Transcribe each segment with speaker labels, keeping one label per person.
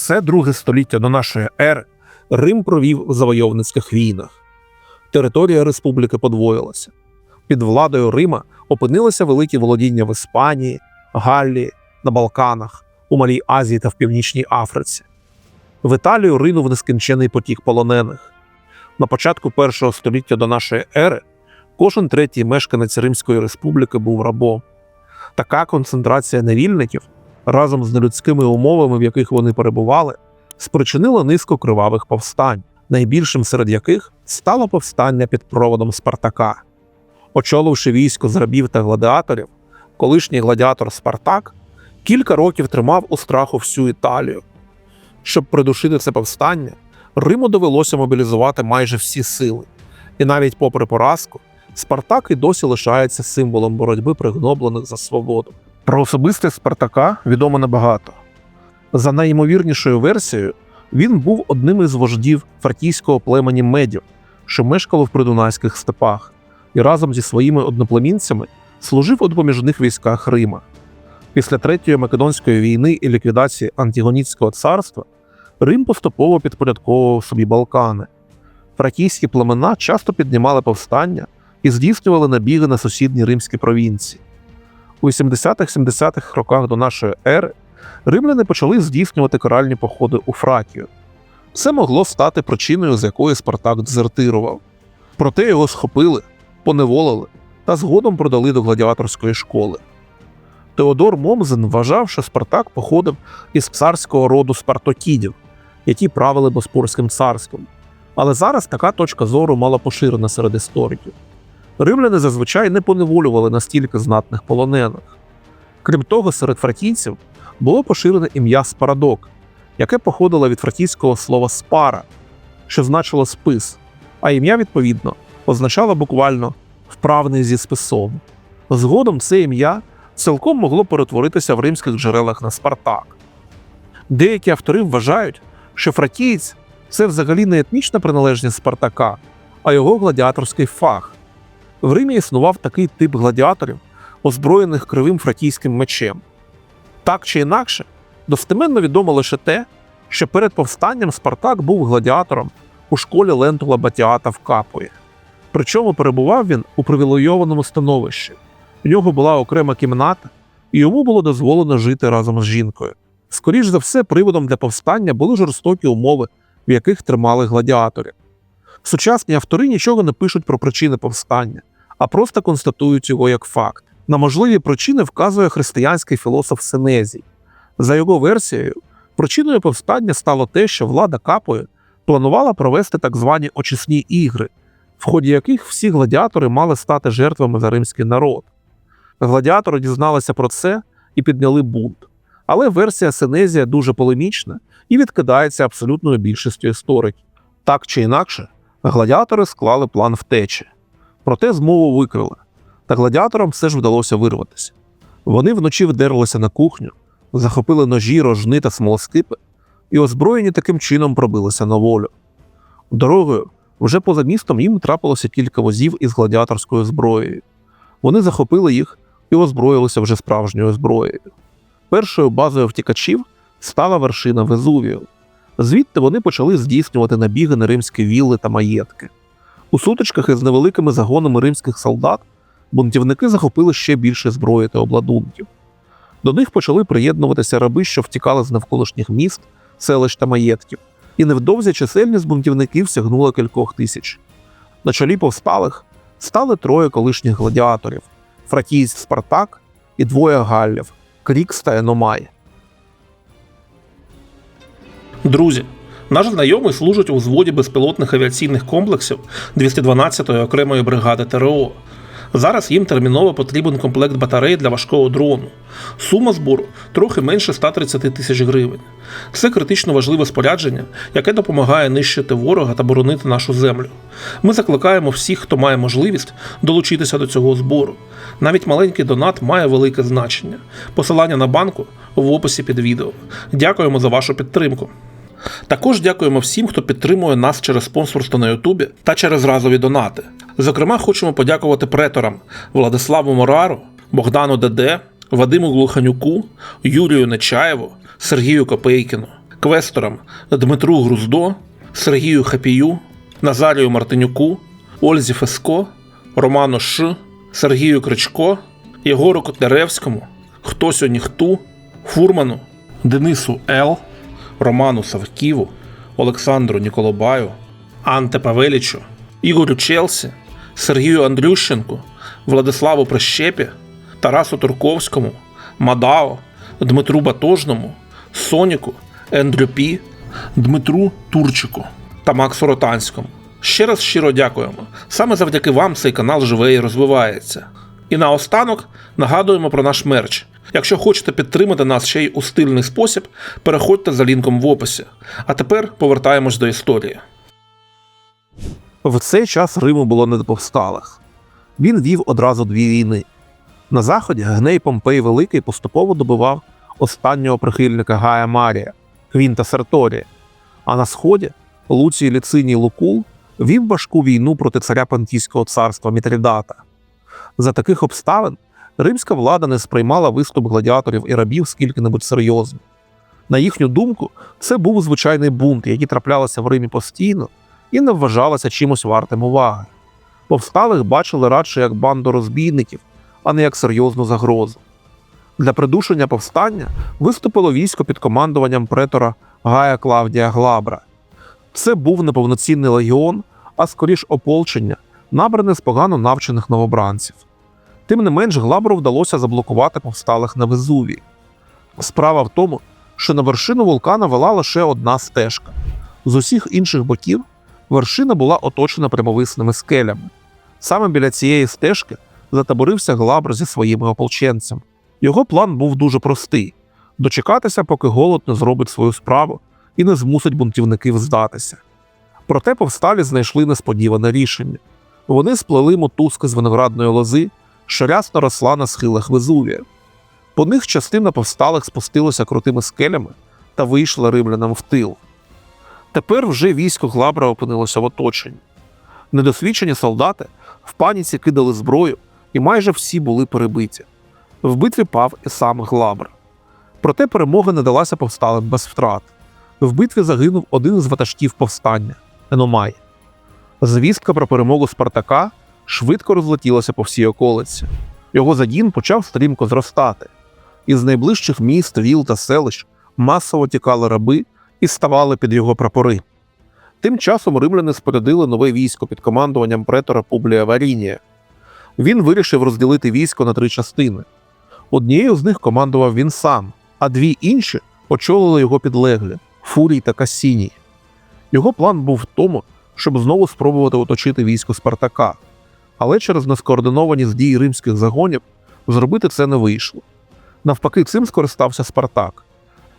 Speaker 1: Все друге століття до нашої ери Рим провів у завойовницьких війнах. Територія республіки подвоїлася. Під владою Рима опинилися великі володіння в Іспанії, Галлії, на Балканах, у Малій Азії та в Північній Африці. В Італію ринув нескінчений потік полонених. На початку першого століття до нашої ери кожен третій мешканець Римської республіки був рабом. Така концентрація невільників разом з нелюдськими умовами, в яких вони перебували, спричинила низку кривавих повстань, найбільшим серед яких стало повстання під проводом Спартака. Очоливши військо з рабів та гладіаторів, колишній гладіатор Спартак кілька років тримав у страху всю Італію. Щоб придушити це повстання, Риму довелося мобілізувати майже всі сили, і навіть попри поразку, Спартак і досі лишається символом боротьби пригноблених за свободу. Про особистість Спартака відомо небагато. За найімовірнішою версією, він був одним із вождів фракійського племені медів, що мешкало в придунайських степах, і разом зі своїми одноплемінцями служив у допоміжних військах Рима. Після Третьої Македонської війни і ліквідації Антигоніцького царства Рим поступово підпорядковував собі Балкани. Фракійські племена часто піднімали повстання і здійснювали набіги на сусідні римські провінції. У 80-70-х роках до нашої ери римляни почали здійснювати каральні походи у Фракію. Це могло стати причиною, з якої Спартак дезертирував. Проте його схопили, поневолили та згодом продали до гладіаторської школи. Теодор Момзен вважав, що Спартак походив із царського роду спартокідів, які правили Боспорським царством. Але зараз така точка зору мало поширена серед істориків. Римляни зазвичай не поневолювали настільки знатних полонених. Крім того, серед фракійців було поширене ім'я Спарадок, яке походило від фракійського слова спара, що значило спис, а ім'я, відповідно, означало буквально вправний зі списом. Згодом це ім'я цілком могло перетворитися в римських джерелах на Спартак. Деякі автори вважають, що фракієць це взагалі не етнічна приналежність Спартака, а його гладіаторський фах. В Римі існував такий тип гладіаторів, озброєних кривим фракійським мечем. Так чи інакше, достеменно відомо лише те, що перед повстанням Спартак був гладіатором у школі Лентула Батіата в Капої. Причому перебував він у привілейованому становищі. У нього була окрема кімната, і йому було дозволено жити разом з жінкою. Скоріш за все, приводом для повстання були жорстокі умови, в яких тримали гладіаторів. Сучасні автори нічого не пишуть про причини повстання, а просто констатують його як факт. На можливі причини вказує християнський філософ Сенезій. За його версією, причиною повстання стало те, що влада Капою планувала провести так звані очисні ігри, в ході яких всі гладіатори мали стати жертвами за римський народ. Гладіатори дізналися про це і підняли бунт. Але версія Сенезія дуже полемічна і відкидається абсолютною більшістю істориків. Так чи інакше, гладіатори склали план втечі. Проте змову викрили, та гладіаторам все ж вдалося вирватися. Вони вночі вдерлися на кухню, захопили ножі, рожни та смолоскипи і озброєні таким чином пробилися на волю. Дорогою, вже поза містом їм трапилося кілька возів із гладіаторською зброєю. Вони захопили їх і озброїлися вже справжньою зброєю. Першою базою втікачів стала вершина Везувію. Звідти вони почали здійснювати набіги на римські вілли та маєтки. У сутичках із невеликими загонами римських солдат бунтівники захопили ще більше зброї та обладунків. До них почали приєднуватися раби, що втікали з навколишніх міст, селищ та маєтків, і невдовзі чисельність бунтівників сягнула кількох тисяч. На чолі повсталих стали троє колишніх гладіаторів: фракійсь Спартак і двоє галлів Крікс та Еномай.
Speaker 2: Друзі, наш знайомий служить у взводі безпілотних авіаційних комплексів 212-ї окремої бригади ТРО. Зараз їм терміново потрібен комплект батарей для важкого дрону. Сума збору трохи менше 130 тисяч гривень. Це критично важливе спорядження, яке допомагає нищити ворога та боронити нашу землю. Ми закликаємо всіх, хто має можливість, долучитися до цього збору. Навіть маленький донат має велике значення. Посилання на банку в описі під відео. Дякуємо за вашу підтримку. Також дякуємо всім, хто підтримує нас через спонсорство на Ютубі та через разові донати. Зокрема, хочемо подякувати преторам Владиславу Морару, Богдану Деде, Вадиму Глуханюку, Юрію Нечаєву, Сергію Копейкіну, квесторам Дмитру Груздо, Сергію Хапію, Назарію Мартинюку, Ользі Феско, Роману Ш, Сергію Кричко, Єгору Котляревському, Хтосю Ніхту, Фурману, Денису Л, Роману Савківу, Олександру Ніколобаю, Анте Павелічу, Ігорю Челсі, Сергію Андрющенку, Владиславу Прищепі, Тарасу Турковському, Мадао, Дмитру Батожному, Соніку, Ендрю Пі, Дмитру Турчику та Максу Ротанському. Ще раз щиро дякуємо. Саме завдяки вам цей канал живе і розвивається. І наостанок нагадуємо про наш мерч. Якщо хочете підтримати нас ще й у стильний спосіб, переходьте за лінком в описі. А тепер повертаємось до історії.
Speaker 1: В цей час Риму було не до повсталих. Він вів одразу дві війни. На заході Гней Помпей Великий поступово добивав останнього прихильника Гая Марія Квінта Серторія, а на сході Луцій Ліциній Лукул вів важку війну проти царя Пантійського царства Мітрідата. За таких обставин римська влада не сприймала виступ гладіаторів і рабів скільки-небудь серйозно. На їхню думку, це був звичайний бунт, який траплялися в Римі постійно і не вважалося чимось вартим уваги. Повсталих бачили радше як банду розбійників, а не як серйозну загрозу. Для придушення повстання виступило військо під командуванням претора Гая Клавдія Глабра. Це був неповноцінний легіон, а скоріш ополчення, набране з погано навчених новобранців. Тим не менш, Глабру вдалося заблокувати повсталих на Везувії. Справа в тому, що на вершину вулкана вела лише одна стежка. З усіх інших боків вершина була оточена прямовисними скелями. Саме біля цієї стежки затаборився Глабр зі своїми ополченцями. Його план був дуже простий: дочекатися, поки голод не зробить свою справу і не змусить бунтівників здатися. Проте повсталі знайшли несподіване рішення. Вони сплели мотузки з виноградної лози, що рясно росла на схилах Везувія. По них частина повсталих спустилася крутими скелями та вийшла римлянам в тил. Тепер вже військо Глабра опинилося в оточенні. Недосвідчені солдати в паніці кидали зброю, і майже всі були перебиті. В битві пав і сам Глабр. Проте перемога не далася повсталим без втрат. В битві загинув один з ватажків повстання Еномай. Звістка про перемогу Спартака швидко розлетілася по всій околиці. Його задін почав стрімко зростати. Із найближчих міст, віл та селищ масово тікали раби і ставали під його прапори. Тим часом римляни спорядили нове військо під командуванням претора Публія Варінія. Він вирішив розділити військо на три частини. Однією з них командував він сам, а дві інші очолили його підлеглі Фурій та Кассіній. Його план був в тому, щоб знову спробувати оточити військо Спартака, але через нескоординованість дій римських загонів зробити це не вийшло. Навпаки, цим скористався Спартак.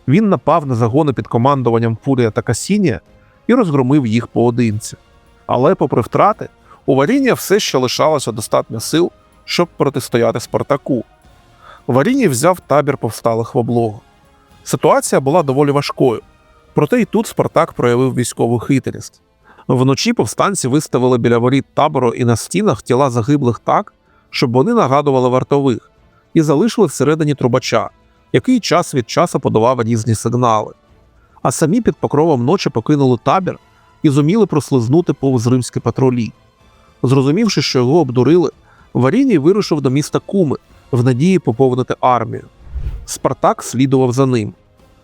Speaker 1: Він напав на загони під командуванням Фурія та Касінія і розгромив їх поодинці. Але, попри втрати, у Варінія все ще лишалося достатньо сил, щоб протистояти Спартаку. Варіній взяв табір повсталих в облогу. Ситуація була доволі важкою, проте і тут Спартак проявив військову хитрість. Вночі повстанці виставили біля воріт табору і на стінах тіла загиблих так, щоб вони нагадували вартових, і залишили всередині трубача, який час від часу подавав різні сигнали. А самі під покровом ночі покинули табір і зуміли прослизнути повз римські патрулі. Зрозумівши, що його обдурили, Варіній вирушив до міста Куми в надії поповнити армію. Спартак слідував за ним.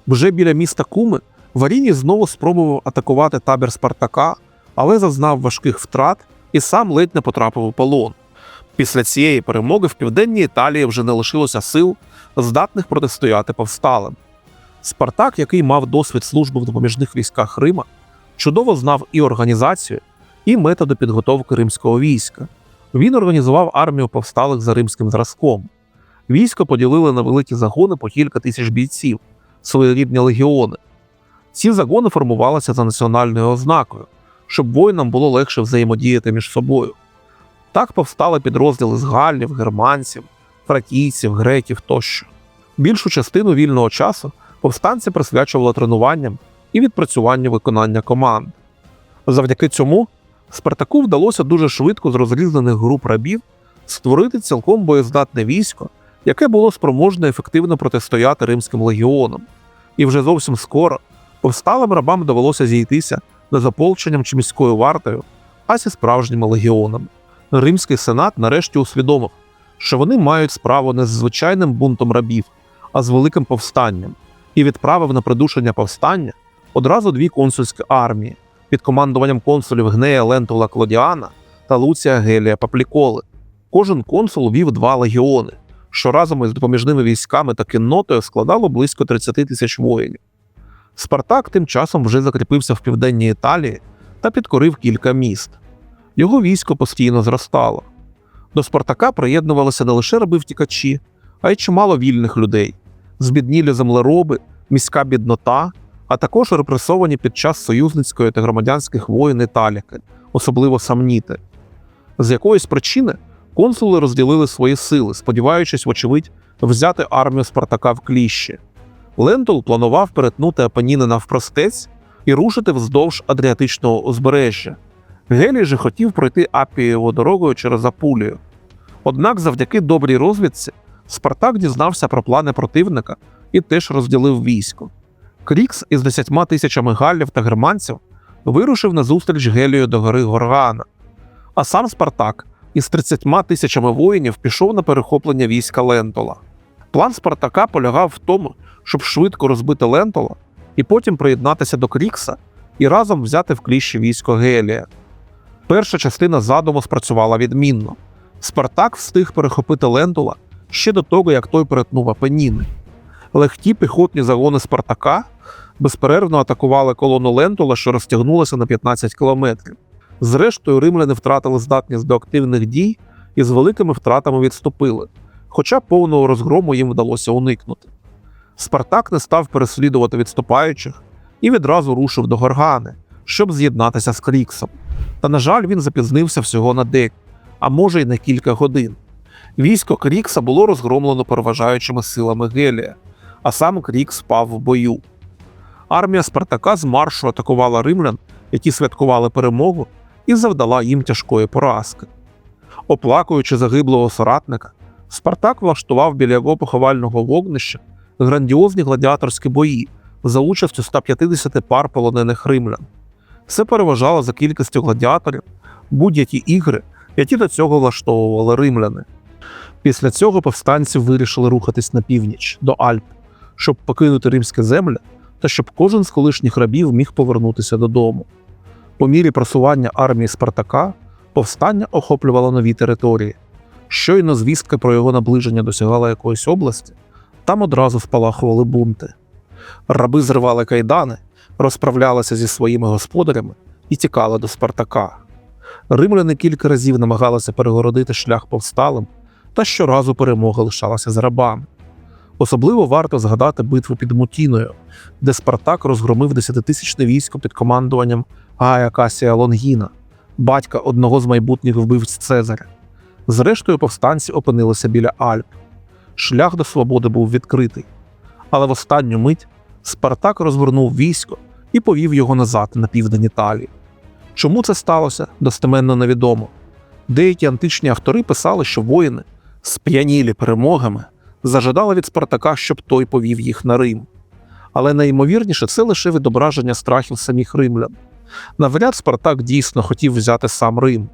Speaker 1: Вже біля міста Куми Варіній знову спробував атакувати табір Спартака, але зазнав важких втрат і сам ледь не потрапив у полон. Після цієї перемоги в південній Італії вже не лишилося сил, здатних протистояти повсталим. Спартак, який мав досвід служби в допоміжних військах Рима, чудово знав і організацію, і методи підготовки римського війська. Він організував армію повсталих за римським зразком. Військо поділили на великі загони по кілька тисяч бійців, своєрідні легіони. Ці загони формувалися за національною ознакою, щоб воїнам було легше взаємодіяти між собою. Так повстали підрозділи з галлів, германців, фракійців, греків тощо. Більшу частину вільного часу повстанці присвячували тренуванням і відпрацюванню виконання команд. Завдяки цьому Спартаку вдалося дуже швидко з розрізнених груп рабів створити цілком боєздатне військо, яке було спроможне ефективно протистояти римським легіонам. І вже зовсім скоро Повсталим рабам довелося зійтися не з ополченням чи міською вартою, а зі справжніми легіонами. Римський сенат нарешті усвідомив, що вони мають справу не з звичайним бунтом рабів, а з великим повстанням, і відправив на придушення повстання одразу дві консульські армії під командуванням консулів Гнея Лентула Клодіана та Луція Гелія Папліколи. Кожен консул вів два легіони, що разом із допоміжними військами та кіннотою складало близько 30 тисяч воїнів. Спартак тим часом вже закріпився в південній Італії та підкорив кілька міст. Його військо постійно зростало. До Спартака приєднувалися не лише раби втікачі, а й чимало вільних людей, збіднілі землероби, міська біднота, а також репресовані під час союзницької та громадянських воїн Італіки, особливо самніти. З якоїсь причини консули розділили свої сили, сподіваючись, вочевидь, взяти армію Спартака в кліщі. Лентул планував перетнути Апеніни навпростець і рушити вздовж Адріатичного узбережжя. Гелій же хотів пройти Апієву дорогою через Апулію. Однак, завдяки добрій розвідці, Спартак дізнався про плани противника і теж розділив військо. Крікс із десятьма тисячами галлів та германців вирушив на зустріч Гелію до гори Горгана. А сам Спартак із 30 тисячами воїнів пішов на перехоплення війська Лентола. План Спартака полягав в тому, щоб швидко розбити Лентола і потім приєднатися до Крікса і разом взяти в кліщі військо Гелія. Перша частина задуму спрацювала відмінно. Спартак встиг перехопити Лентула ще до того, як той перетнув Апеніни. Легкі піхотні загони Спартака безперервно атакували колону Лентула, що розтягнулася на 15 кілометрів. Зрештою, римляни втратили здатність до активних дій і з великими втратами відступили, хоча повного розгрому їм вдалося уникнути. Спартак не став переслідувати відступаючих і відразу рушив до Горгани, щоб з'єднатися з Кріксом. Та, на жаль, він запізнився всього на день, а може й на кілька годин. Військо Крікса було розгромлено переважаючими силами Гелія, а сам Крікс впав в бою. Армія Спартака з маршу атакувала римлян, які святкували перемогу, і завдала їм тяжкої поразки. Оплакуючи загиблого соратника, Спартак влаштував біля його поховального вогнища грандіозні гладіаторські бої за участю 150 пар полонених римлян. Це переважало за кількістю гладіаторів будь-які ігри, які до цього влаштовували римляни. Після цього повстанці вирішили рухатись на північ до Альп, щоб покинути римські землі та щоб кожен з колишніх рабів міг повернутися додому. По мірі просування армії Спартака повстання охоплювало нові території. Щойно звістка про його наближення досягала якоїсь області, там одразу спалахували бунти. Раби зривали кайдани, розправлялися зі своїми господарями і тікали до Спартака. Римляни кілька разів намагалися перегородити шлях повсталим, та щоразу перемога лишалася за рабами. Особливо варто згадати битву під Мутіною, де Спартак розгромив десятитисячне військо під командуванням Гая Касія Лонгіна, батька одного з майбутніх вбивць Цезаря. Зрештою, повстанці опинилися біля Альп. Шлях до свободи був відкритий. Але в останню мить Спартак розгорнув військо і повів його назад на південь Італії. Чому це сталося, достеменно невідомо. Деякі античні автори писали, що воїни, сп'янілі перемогами, зажадали від Спартака, щоб той повів їх на Рим. Але найімовірніше це лише відображення страхів самих римлян. Навряд Спартак дійсно хотів взяти сам Рим.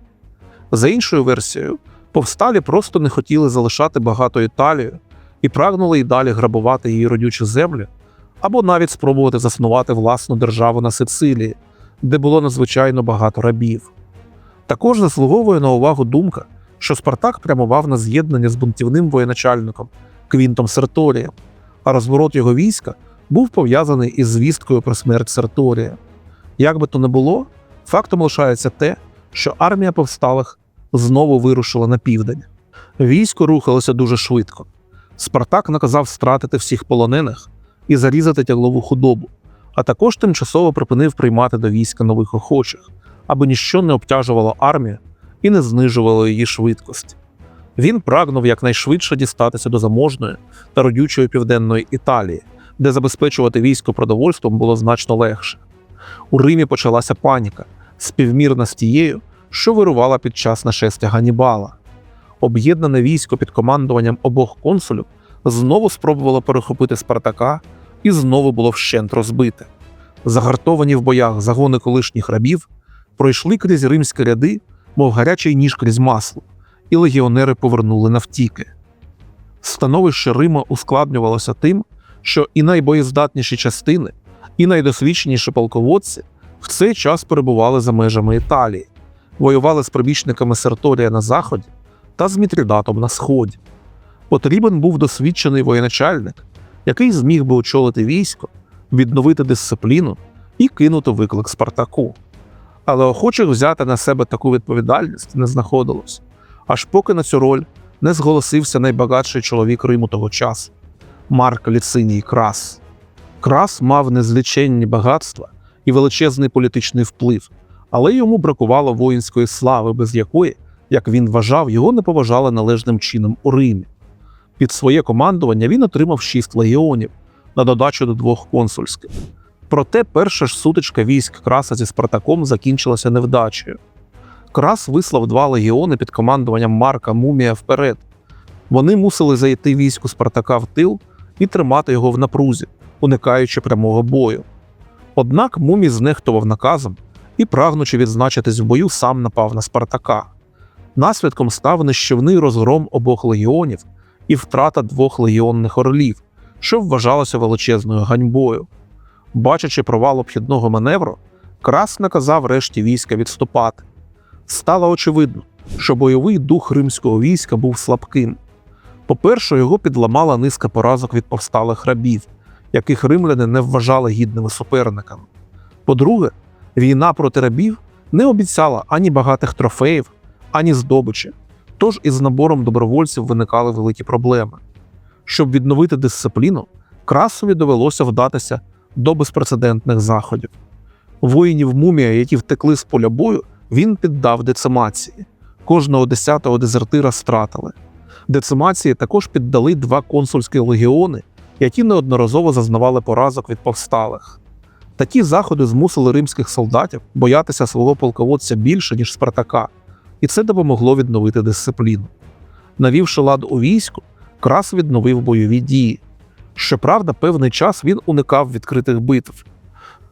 Speaker 1: За іншою версією, повсталі просто не хотіли залишати багато Італію і прагнули й далі грабувати її родючі землі, або навіть спробувати заснувати власну державу на Сицилії, де було надзвичайно багато рабів. Також заслуговує на увагу думка, що Спартак прямував на з'єднання з бунтівним воєначальником Квінтом Серторієм, а розворот його війська був пов'язаний із звісткою про смерть Серторія. Як би то не було, фактом лишається те, що армія повсталих знову вирушила на південь. Військо рухалося дуже швидко. Спартак наказав стратити всіх полонених і зарізати тяглову худобу, а також тимчасово припинив приймати до війська нових охочих, аби ніщо не обтяжувало армію і не знижувало її швидкості. Він прагнув якнайшвидше дістатися до заможної та родючої південної Італії, де забезпечувати військо продовольством було значно легше. У Римі почалася паніка, співмірна з тією, що вирувала під час нашестя Ганібала. Об'єднане військо під командуванням обох консулів знову спробувало перехопити Спартака і знову було вщент розбите. Загартовані в боях загони колишніх рабів пройшли крізь римські ряди, мов гарячий ніж крізь масло, і легіонери повернули навтіки. Становище Рима ускладнювалося тим, що і найбоєздатніші частини, і найдосвідченіші полководці в цей час перебували за межами Італії, воювали з прибічниками Серторія на заході та з Мітрідатом на сході. Потрібен був досвідчений воєначальник, який зміг би очолити військо, відновити дисципліну і кинути виклик Спартаку. Але охочих взяти на себе таку відповідальність не знаходилось, аж поки на цю роль не зголосився найбагатший чоловік Риму того часу Марк Ліциній Крас. Крас мав незліченні багатства і величезний політичний вплив, але йому бракувало воїнської слави, без якої, як він вважав, його не поважали належним чином у Римі. Під своє командування він отримав шість легіонів на додачу до двох консульських. Проте перша ж сутичка військ Краса зі Спартаком закінчилася невдачею. Крас вислав два легіони під командуванням Марка Мумія вперед. Вони мусили зайти війську Спартака в тил і тримати його в напрузі, уникаючи прямого бою. Однак Мумій знехтував наказом і, прагнучи відзначитись в бою, сам напав на Спартака. Наслідком став нищівний розгром обох легіонів і втрата двох легіонних орлів, що вважалося величезною ганьбою. Бачачи провал обхідного маневру, Крас наказав решті війська відступати. Стало очевидно, що бойовий дух римського війська був слабким. По-перше, його підламала низка поразок від повсталих рабів, яких римляни не вважали гідними суперниками. По-друге, війна проти рабів не обіцяла ані багатих трофеїв, ані здобичі, тож із набором добровольців виникали великі проблеми. Щоб відновити дисципліну, Красові довелося вдатися до безпрецедентних заходів. Воїнів мумія, які втекли з поля бою, він піддав децимації. Кожного десятого дезертира стратили. Децимації також піддали два консульські легіони, які неодноразово зазнавали поразок від повсталих. Такі заходи змусили римських солдатів боятися свого полководця більше, ніж Спартака, і це допомогло відновити дисципліну. Навівши лад у війську, Крас відновив бойові дії. Щоправда, певний час він уникав відкритих битв.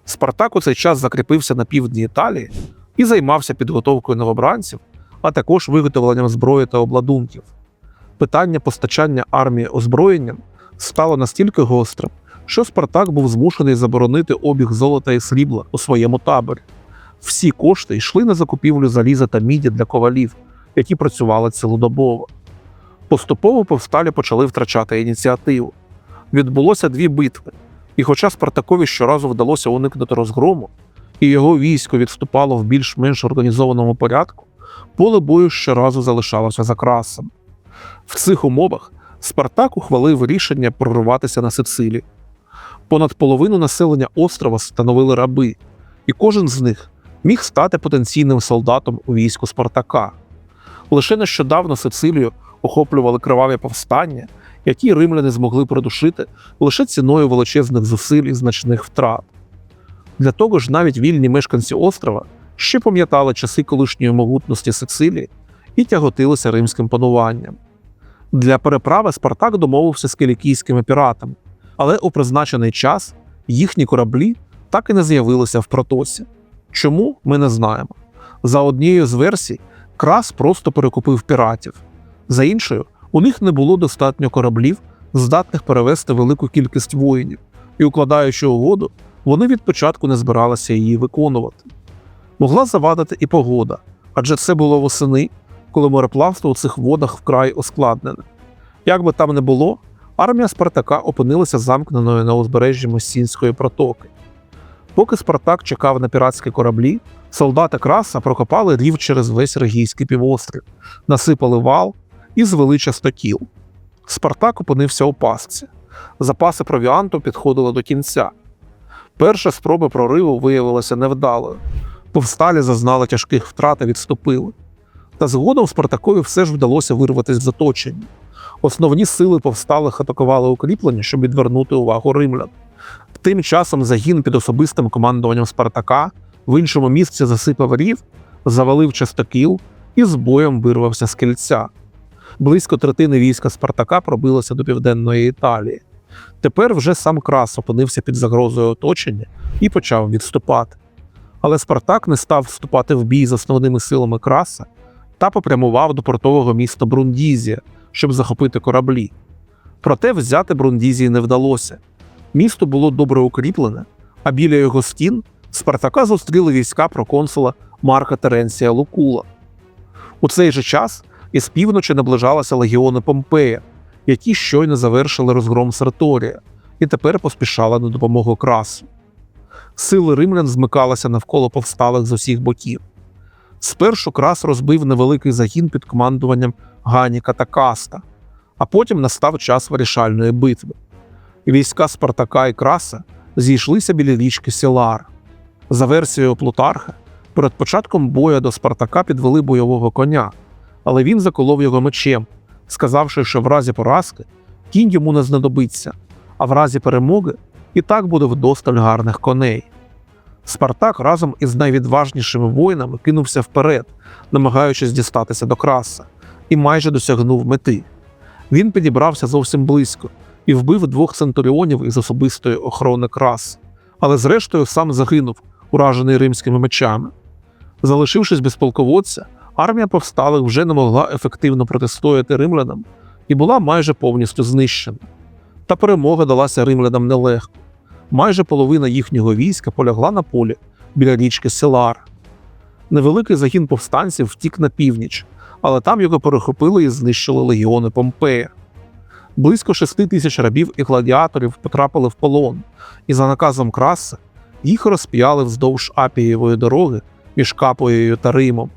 Speaker 1: Спартак у цей час закріпився на півдні Італії і займався підготовкою новобранців, а також виготовленням зброї та обладунків. Питання постачання армії озброєнням стало настільки гострим, що Спартак був змушений заборонити обіг золота і срібла у своєму таборі. Всі кошти йшли на закупівлю заліза та міді для ковалів, які працювали цілодобово. Поступово повсталі почали втрачати ініціативу. Відбулося дві битви, і хоча Спартакові щоразу вдалося уникнути розгрому, і його військо відступало в більш-менш організованому порядку, поле бою щоразу залишалося за красом. В цих умовах Спартак ухвалив рішення прорватися на Сицилію. Понад половину населення острова становили раби, і кожен з них міг стати потенційним солдатом у війську Спартака. Лише нещодавно Сицилію охоплювали криваві повстання, які римляни змогли придушити лише ціною величезних зусиль і значних втрат. Для того ж навіть вільні мешканці острова ще пам'ятали часи колишньої могутності Сицилії і тяготилися римським пануванням. Для переправи Спартак домовився з кілікійськими піратами, але у призначений час їхні кораблі так і не з'явилися в протоці. Чому ми не знаємо. За однією з версій, Крас просто перекупив піратів. За іншою, у них не було достатньо кораблів, здатних перевести велику кількість воїнів, і, укладаючи угоду, вони від початку не збиралися її виконувати. Могла завадити і погода, адже це було восени, коли мореплавство у цих водах вкрай ускладнене. Як би там не було, армія Спартака опинилася замкненою на узбережжі Месінської протоки. Поки Спартак чекав на піратські кораблі, солдати Краса прокопали рів через весь Регійський півострів, насипали вал і звели частокіл. Спартак опинився у пастці. Запаси провіанту підходили до кінця. Перша спроба прориву виявилася невдалою. Повсталі зазнали тяжких втрат і відступили. Та згодом Спартакові все ж вдалося вирватися з оточення. Основні сили повсталих атакували укріплення, щоб відвернути увагу римлян. Тим часом загін під особистим командуванням Спартака в іншому місці засипав рів, завалив частокіл і з боєм вирвався з кільця. Близько третини війська Спартака пробилося до південної Італії. Тепер вже сам Крас опинився під загрозою оточення і почав відступати. Але Спартак не став вступати в бій з основними силами Краса та попрямував до портового міста Брундізія, щоб захопити кораблі. Проте взяти Брундізії не вдалося. Місто було добре укріплене, а біля його стін Спартака зустріли війська проконсула Марка Теренція Лукула. У цей же час із півночі наближалися легіони Помпея, які щойно завершили розгром Серторія і тепер поспішали на допомогу красу. Сили римлян змикалися навколо повсталих з усіх боків. Спершу крас розбив невеликий загін під командуванням Ганіка та Каста, а потім настав час вирішальної битви. Війська Спартака і Краса зійшлися біля річки Сілар. За версією Плутарха, перед початком бою до Спартака підвели бойового коня, але він заколов його мечем, сказавши, що в разі поразки кінь йому не знадобиться, а в разі перемоги і так буде вдосталь гарних коней. Спартак разом із найвідважнішими воїнами кинувся вперед, намагаючись дістатися до краса, і майже досягнув мети. Він підібрався зовсім близько і вбив двох центуріонів із особистої охорони крас, але зрештою сам загинув, уражений римськими мечами. Залишившись без полководця, армія повсталих вже не могла ефективно протистояти римлянам і була майже повністю знищена. Та перемога далася римлянам нелегко. Майже половина їхнього війська полягла на полі біля річки Селар. Невеликий загін повстанців втік на північ, але там його перехопили і знищили легіони Помпея. Близько шести тисяч рабів і гладіаторів потрапили в полон, і за наказом Краса їх розп'яли вздовж Апієвої дороги між Капоєю та Римом.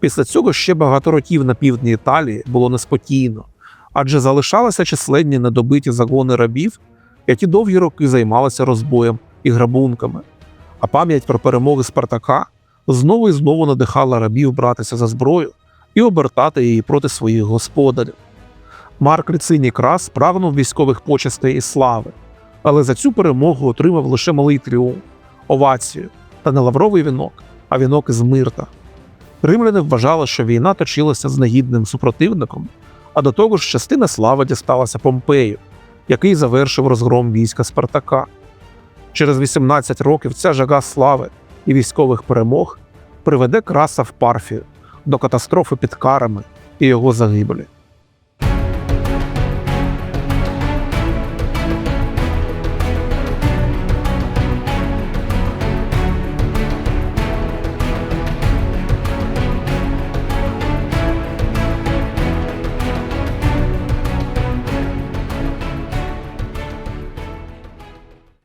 Speaker 1: Після цього ще багато років на півдні Італії було неспокійно, адже залишалися численні недобиті загони рабів, які довгі роки займалися розбоєм і грабунками. А пам'ять про перемоги Спартака знову і знову надихала рабів братися за зброю і обертати її проти своїх господарів. Марк Ліциній Крас прагнув військових почестей і слави, але за цю перемогу отримав лише малий тріумф, овацію та не лавровий вінок, а вінок із мирта. Римляни вважали, що війна точилася з негідним супротивником, а до того ж частина слави дісталася Помпею, який завершив розгром війська Спартака. Через 18 років ця жага слави і військових перемог приведе краса в Парфію до катастрофи під карами і його загибелі.